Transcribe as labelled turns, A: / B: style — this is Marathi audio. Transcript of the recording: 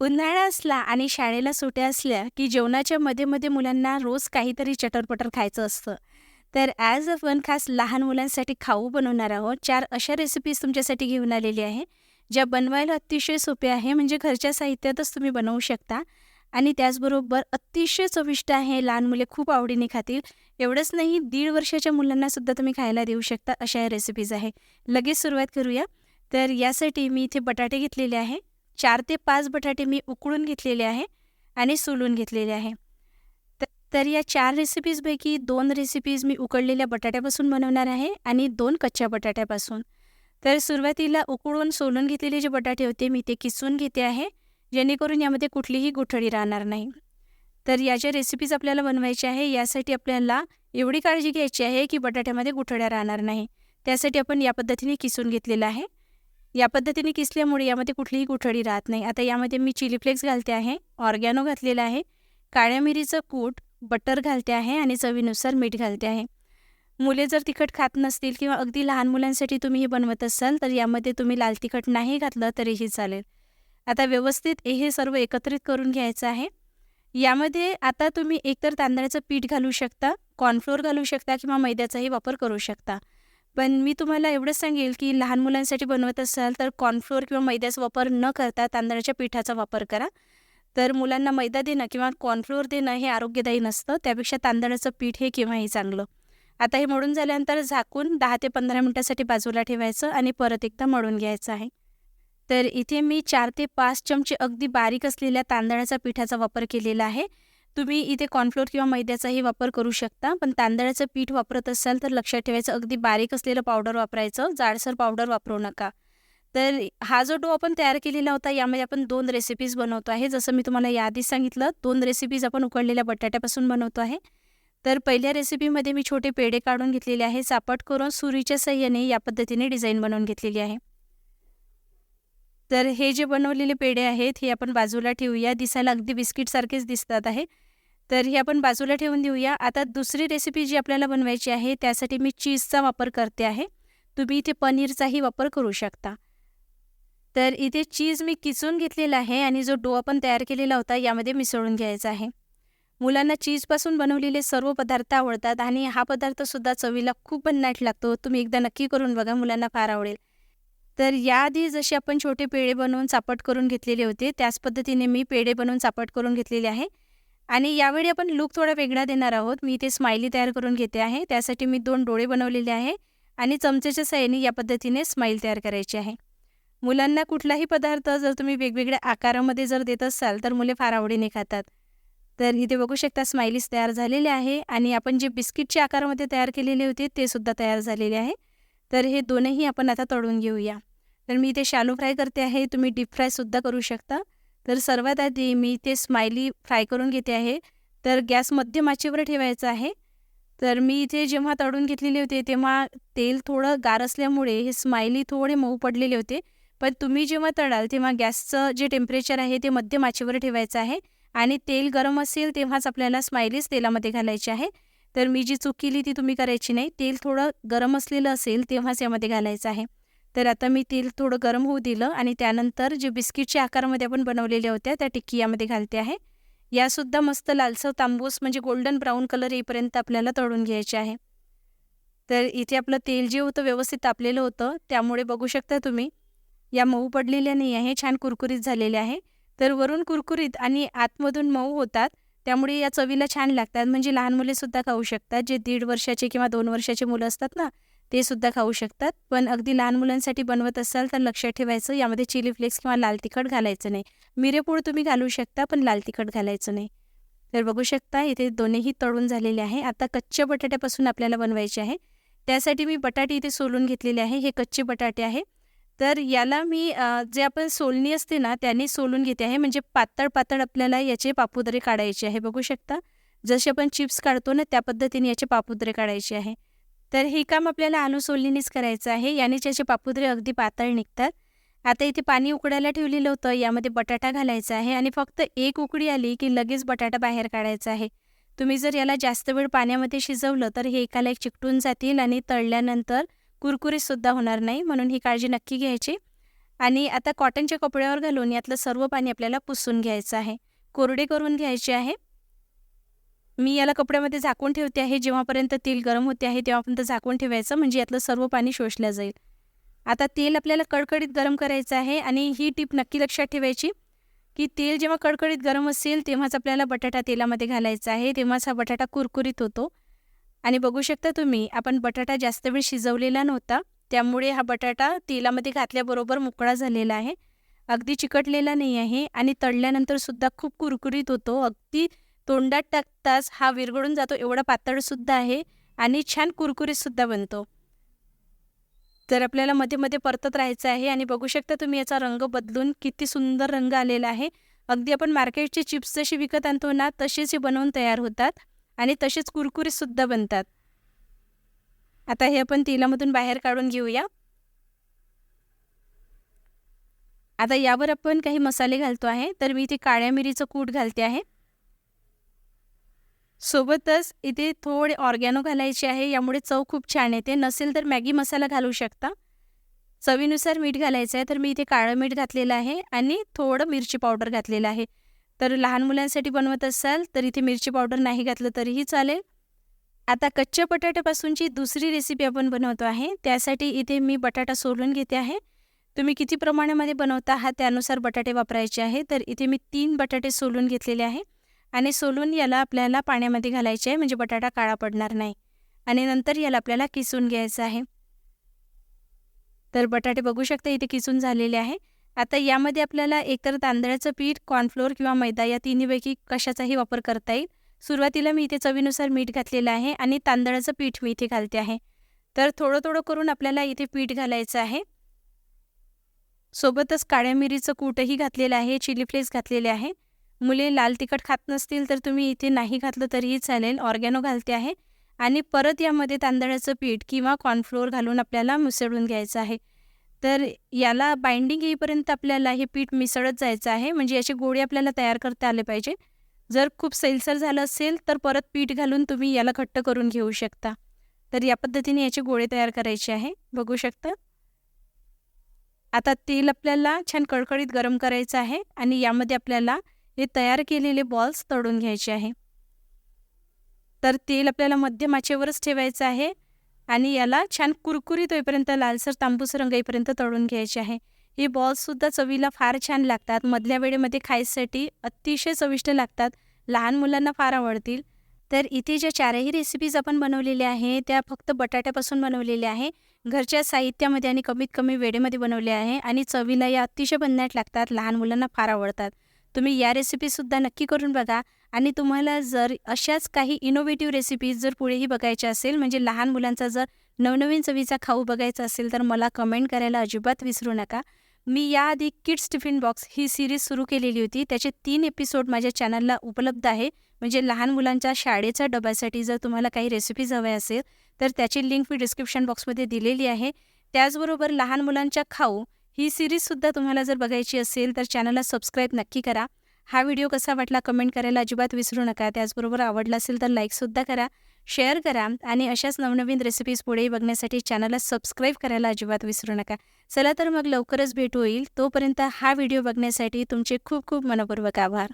A: उन्हाळा असला आणि शाळेला सुट्या असल्या की जेवणाच्या मध्ये मध्ये मुलांना रोज काहीतरी चटरपटर खायचं असतं. तर ॲज आपण खास लहान मुलांसाठी खाऊ बनवणार आहोत. चार अशा रेसिपीज तुमच्यासाठी घेऊन आलेली आहे ज्या बनवायला अतिशय सोप्या आहे. म्हणजे घरच्या साहित्यातच तुम्ही बनवू शकता. आणि त्याचबरोबर अतिशय चविष्ट आहे. लहान मुले खूप आवडीने खातील. एवढंच नाही दीड वर्षाच्या मुलांनासुद्धा तुम्ही खायला देऊ शकता अशा या रेसिपीज आहे. लगेच सुरुवात करूया. तर यासाठी मी इथे बटाटे घेतलेले आहे. चार ते पाच बटाटे मी उकळून घेतलेले आहे आणि सोलून घेतलेले आहे. तर या चार रेसिपीजपैकी दोन रेसिपीज मी उकडलेल्या बटाट्यापासून बनवणार आहे आणि दोन कच्च्या बटाट्यापासून. तर सुरुवातीला उकळून सोलून घेतलेले जे बटाटे होते मी ते किसून घेते आहे जेणेकरून यामध्ये कुठलीही गुठळी राहणार नाही. तर या ज्या रेसिपीज आपल्याला बनवायच्या आहे यासाठी आपल्याला एवढी काळजी घ्यायची आहे की बटाट्यामध्ये गुठळ्या राहणार नाही. त्यासाठी आपण या पद्धतीने किसून घेतलेलं आहे. या पद्धतीने किसल्यामुळे यामध्ये कुठलीही कुठळी राहत नाही. आता यामध्ये मी चिली फ्लेक्स घालते आहे ऑर्गॅनो घातलेला आहे काळ्या मिरीचं कूट बटर घालते आहे आणि चवीनुसार मीठ घालते आहे. मुले जर तिखट खात नसतील किंवा अगदी लहान मुलांसाठी तुम्ही हे बनवत असाल तर यामध्ये तुम्ही लाल तिखट नाही घातलं तरीही चालेल. आता व्यवस्थित हे सर्व एकत्रित करून घ्यायचं आहे. यामध्ये आता तुम्ही एकतर तांदळाचं पीठ घालू शकता कॉर्नफ्लोअर घालू शकता किंवा मैद्याचाही वापर करू शकता. पण मी तुम्हाला एवढंच सांगेल की लहान मुलांसाठी बनवत असाल तर कॉर्नफ्लोअर किंवा मैद्याचा वापर न करता तांदळाच्या पिठाचा वापर करा. तर मुलांना मैदा देणं किंवा कॉर्नफ्लोअर देणं हे आरोग्यदायी नसतं. त्यापेक्षा तांदळाचं पीठ हे केव्हाही चांगलं. आता हे मळून झाल्यानंतर झाकून दहा ते पंधरा मिनटासाठी बाजूला ठेवायचं आणि परत एकदा मळून घ्यायचं आहे. तर इथे मी चार ते पाच चमचे अगदी बारीक असलेल्या तांदळाच्या पिठाचा वापर केलेला आहे. तुम्ही इथे कॉर्नफ्लोअर किंवा मैद्याचाही वापर करू शकता पण तांदळाचं पीठ वापरत असाल तर लक्षात ठेवायचं अगदी बारीक असलेलं पावडर वापरायचं जाडसर पावडर वापरू नका. तर हा जो डो आपण तयार केलेला होता यामध्ये आपण दोन रेसिपीज बनवतो आहे. जसं मी तुम्हाला याआधीच सांगितलं दोन रेसिपीज आपण उकडलेल्या बटाट्यापासून बनवतो आहे. तर पहिल्या रेसिपीमध्ये मी छोटे पेढे काढून घेतलेले आहे चापट करून सुरीच्या सहाय्याने या पद्धतीने डिझाईन बनवून घेतलेली आहे. तर हे जे बनवलेले पेढे आहेत हे आपण बाजूला ठेवूया. दिसायला अगदी बिस्किटसारखेच दिसतात आहे. तर हे आपण बाजूला ठेवून देऊया. आता दुसरी रेसिपी जी आपल्याला बनवायची आहे त्यासाठी मी चीजचा वापर करते आहे. तुम्ही इथे पनीरचाही वापर करू शकता. तर इथे चीज मी किसून घेतलेला आहे आणि जो डो आपण तयार केलेला होता यामध्ये मिसळून घ्यायचा आहे. मुलांना चीजपासून बनवलेले सर्व पदार्थ आवडतात आणि हा पदार्थसुद्धा चवीला खूप भन्नाट लागतो. तुम्ही एकदा नक्की करून बघा मुलांना फार आवडेल. तर याआधी जसे आपण छोटे पेढे बनवून चापट करून घेतलेले होते त्याच पद्धतीने मी पेढे बनवून चापट करून घेतलेले आहे. आणि यावेळी आपण लुक थोडा वेगळा देणार आहोत. मी इथे स्माइली तयार करून घेते आहे. त्यासाठी मी दोन डोळे बनवलेले आहे आणि चमच्याच्या सहाय्याने या पद्धतीने स्माईल तयार करायची आहे. मुलांना कुठलाही पदार्थ जर तुम्ही वेगवेगळ्या आकारामध्ये जर देत असाल तर मुले फार आवडीने खातात. तर इथे बघू शकता स्माइलीस तयार झालेले आहे आणि आपण जे बिस्किटच्या आकारामध्ये तयार केलेले होते ते सुद्धा तयार झालेले आहे. तर हे दोनही आपण आता तळून घेऊया. तर मी इथे शालो फ्राय करते आहे. तुम्ही डीप फ्रायसुद्धा करू शकता. तर सर्वात आधी मी इथे स्माइली फ्राय करून घेते आहे. तर गॅस मध्यम आचेवर ठेवायचा आहे. तर मी इथे जेव्हा तळून घेतलेले होते तेव्हा तेल थोडं गार असल्यामुळे हे स्माइली थोडे मऊ पडलेले होते. पण तुम्ही जेव्हा तळाल तेव्हा गॅसचं जे टेम्परेचर आहे ते मध्यम आचेवर ठेवायचं आहे. आणि तेल गरम असेल तेव्हाच आपल्याला स्माइलीच तेलामध्ये घालायचे आहे. तर मी जी चूक केली ती तुम्ही करायची नाही. तेल थोडं गरम असलेलं असेल तेव्हाच यामध्ये घालायचं आहे. तर आता मी तेल थोडं गरम होऊ दिलं आणि त्यानंतर जे बिस्किटच्या आकारामध्ये आपण बनवलेल्या होत्या त्या टिक्की यामध्ये घालते आहे. यासुद्धा मस्त लालसर तांबूस म्हणजे गोल्डन ब्राऊन कलर येईपर्यंत आपल्याला तळून घ्यायचे आहे. तर इथे आपलं तेल जे होतं व्यवस्थित तापलेलं होतं त्यामुळे बघू शकता तुम्ही या मऊ पडलेल्या नाही आहे छान कुरकुरीत झालेले आहे. तर वरून कुरकुरीत आणि आतमधून मऊ होतात त्यामुळे या चवीला छान लागतात. म्हणजे लहान मुलेसुद्धा खाऊ शकतात जे दीड वर्षाचे किंवा दोन वर्षाचे मुलं असतात ना ते सुद्धा खाऊ शकतात. पण अगदी लहान मुलांसाठी बनवत असाल तर लक्षात ठेवायचं यामध्ये चिली फ्लेक्स किंवा लाल तिखट घालायचं नाही. मिरेपूड तुम्ही घालू शकता पण लाल तिखट घालायचं नाही. तर बघू शकता इथे दोन्हीही तळून झालेले आहे. आता कच्च्या बटाट्यापासून आपल्याला बनवायचे आहे. त्यासाठी मी बटाटे इथे सोलून घेतलेले आहे. हे कच्चे बटाटे आहे. तर याला मी जे आपण सोलणी असते ना त्याने सोलून घेते आहे. म्हणजे पातळ पातळ आपल्याला याचे पापुदरे काढायचे आहे. बघू शकता. जसे आपण चिप्स काढतो ना त्या पद्धतीने याचे पापुदरे काढायचे आहे. तर हे काम आपल्याला आलू करायचं आहे. याने त्याचे पापुद्रे अगदी पातळ निघतात. आता इथे पाणी उकडायला ठेवलेलं होतं. यामध्ये बटाटा घालायचा आहे आणि फक्त एक उकडी आली की लगेच बटाटा बाहेर काढायचा आहे. तुम्ही जर याला जास्त वेळ पाण्यामध्ये शिजवलं तर हे एकाला एक चिकटून जातील आणि तळल्यानंतर कुरकुरीतसुद्धा होणार नाही. म्हणून ही काळजी नक्की घ्यायची. आणि आता कॉटनच्या कपड्यावर घालून यातलं सर्व पाणी आपल्याला पुसून घ्यायचं आहे. कोरडे करून घ्यायचे आहे. मी याला कपड्यामध्ये झाकून ठेवते आहे. जेव्हापर्यंत तेल गरम होते आहे तेव्हापर्यंत झाकून ठेवायचं. म्हणजे यातलं सर्व पाणी शोषलं जाईल. आता तेल आपल्याला कडकडीत गरम करायचं आहे. आणि ही टीप नक्की लक्षात ठेवायची की तेल जेव्हा कडकडीत गरम असेल तेव्हाच आपल्याला बटाटा तेलामध्ये घालायचा आहे. तेव्हाच हा बटाटा कुरकुरीत होतो. आणि बघू शकता तुम्ही आपण बटाटा जास्त वेळ शिजवलेला नव्हता. त्यामुळे हा बटाटा तेलामध्ये घातल्याबरोबर मोकळा झालेला आहे. अगदी चिकटलेला नाही आहे. आणि तळल्यानंतर सुद्धा खूप कुरकुरीत होतो. अगदी तोंडात टाकताच हा विरघळून जातो एवढा पातळसुद्धा आहे आणि छान कुरकुरीतसुद्धा बनतो. तर आपल्याला मध्ये मध्ये परतत राहायचं आहे आणि बघू शकता तुम्ही याचा रंग बदलून किती सुंदर रंग आलेला आहे. अगदी आपण मार्केटचे चिप्स जशी विकत आणतो ना तसेच हे बनवून तयार होतात आणि तसेच कुरकुरीतसुद्धा बनतात. आता हे आपण तेलामधून बाहेर काढून घेऊया. आता यावर आपण काही मसाले घालतो आहे. तर मी इथे काळ्या मिरीचं कूट घालते आहे. सोबतच इथे थोडे ऑर्गॅनो घालायचे आहे यामुळे चव खूप छान येते. नसेल तर मॅगी मसाला घालू शकता. चवीनुसार मीठ घालायचं आहे तर मी इथे काळं मीठ घातलेलं आहे आणि थोडं मिरची पावडर घातलेलं आहे. तर लहान मुलांसाठी बनवत असाल तर इथे मिरची पावडर नाही घातलं तरीही चालेल. आता कच्च्या बटाट्यापासूनची दुसरी रेसिपी आपण बनवतो आहे त्यासाठी इथे मी बटाटा सोलून घेते आहे. तुम्ही किती प्रमाणामध्ये बनवता आहात त्यानुसार बटाटे वापरायचे आहे. तर इथे मी तीन बटाटे सोलून घेतलेले आहे. आणि सोलून याला आपल्याला पाण्यामध्ये घालायचे आहे म्हणजे बटाटा काळा पडणार नाही. आणि नंतर याला आपल्याला किसून घ्यायचं आहे. तर बटाटे बघू शकता इथे किसून झालेले आहे. आता यामध्ये आपल्याला एकतर तांदळाचं पीठ कॉर्नफ्लोअर किंवा मैदा या तिन्हीपैकी कशाचाही वापर करता येईल. सुरुवातीला मी इथे चवीनुसार मीठ घातलेलं आहे आणि तांदळाचं पीठ मी इथे घालते आहे. तर थोडं थोडं करून आपल्याला इथे पीठ घालायचं आहे. सोबतच काळ्या मिरीचं कूटही घातलेलं आहे चिली फ्लेक्स घातलेले आहे. मुले लाल तिखट खात नसतील तर तुम्ही इथे नाही घातलं तरीही चालेल. ऑर्गॅनो घालते आहे. आणि परत यामध्ये तांदळाचं पीठ किंवा कॉर्नफ्लोअर घालून आपल्याला मिसळून घ्यायचं आहे. तर याला बाइंडिंग येईपर्यंत आपल्याला हे पीठ मिसळत जायचं आहे. म्हणजे याचे गोळे आपल्याला तयार करता आले पाहिजे. जर खूप सैलसर झालं असेल तर परत पीठ घालून तुम्ही याला घट्ट करून घेऊ शकता. तर या पद्धतीने याचे गोळे तयार करायचे आहे. बघू शकता. आता तेल आपल्याला छान कडकडीत गरम करायचं आहे. आणि यामध्ये आपल्याला हे तयार केलेले बॉल्स तळून घ्यायचे आहे. तर तेल आपल्याला मध्यमाचेवरच ठेवायचं आहे आणि याला छान कुरकुरीत होईपर्यंत लालसर तांबूस रंग येईपर्यंत तळून घ्यायचे आहे. हे बॉल्ससुद्धा चवीला फार छान लागतात. मधल्या वेळेमध्ये खायसाठी अतिशय चविष्ट लागतात. लहान मुलांना फार आवडतील. तर इथे ज्या चारही रेसिपीज आपण बनवलेल्या आहे त्या फक्त बटाट्यापासून बनवलेल्या आहे घरच्या साहित्यामध्ये आणि कमीत कमी वेळेमध्ये बनवल्या आहे आणि चवीला या अतिशय बनण्यात लागतात. लहान मुलांना फार आवडतात. तुम्ही या रेसिपीसुद्धा नक्की करून बघा. आणि तुम्हाला जर अशाच काही इनोव्हेटिव्ह रेसिपीज जर पुढेही बघायच्या असेल म्हणजे लहान मुलांचा जर नवनवीन चवीचा खाऊ बघायचा असेल तर मला कमेंट करायला अजिबात विसरू नका. मी याआधी किड्स टिफिन बॉक्स ही सिरीज सुरू केलेली होती. त्याचे तीन एपिसोड माझ्या चॅनलला उपलब्ध आहे. म्हणजे लहान मुलांच्या शाळेच्या डब्यासाठी जर तुम्हाला काही रेसिपीज हव्या असेल तर त्याची लिंक मी डिस्क्रिप्शन बॉक्समध्ये दिलेली आहे. त्याचबरोबर लहान मुलांच्या खाऊ ही सिरीजसुद्धा तुम्हाला जर बघायची असेल तर चॅनलला सबस्क्राईब नक्की करा. हा व्हिडिओ कसा वाटला कमेंट करायला अजिबात विसरू नका. त्याचबरोबर आवडला असेल तर लाईकसुद्धा करा शेअर करा आणि अशाच नवनवीन रेसिपीज पुढेही बघण्यासाठी चॅनलला सबस्क्राईब करायला अजिबात विसरू नका. चला तर मग लवकरच भेट होईल तोपर्यंत हा व्हिडिओ बघण्यासाठी तुमचे खूप खूप मनपूर्वक आभार.